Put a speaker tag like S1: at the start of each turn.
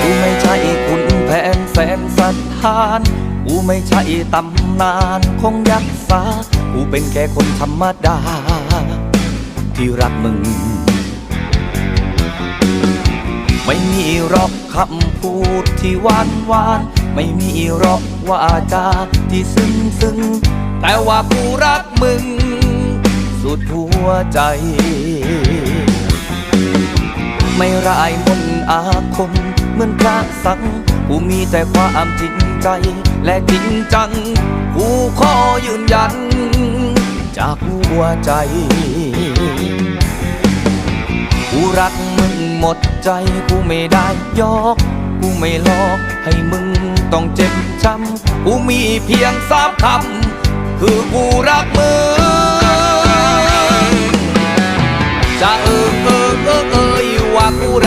S1: กูไม่ใช่คุณแผนแสนสถานกูไม่ใช่ตำนานของยักษ์สากูเป็นแค่คนธรรมดา ที่รักมึง ไม่มีรอกคำพูดที่หวานหวานไม่มีรอกว่าจาที่ซึ้งซึ้งแต่ว่ากูรักมึง สุดหัวใจ ไม่ร้ายมนอาคม เหมือนพระสังกูมีแต่ความจริงใจ และจริงจังกูขอยืนยัน จากหัวใจกูรักมึงหมดใจกูไม่ได้ยอกกูไม่หลอกให้มึงต้องเจ็บช้ำกูมีเพียงสามคำคือกูรักมึง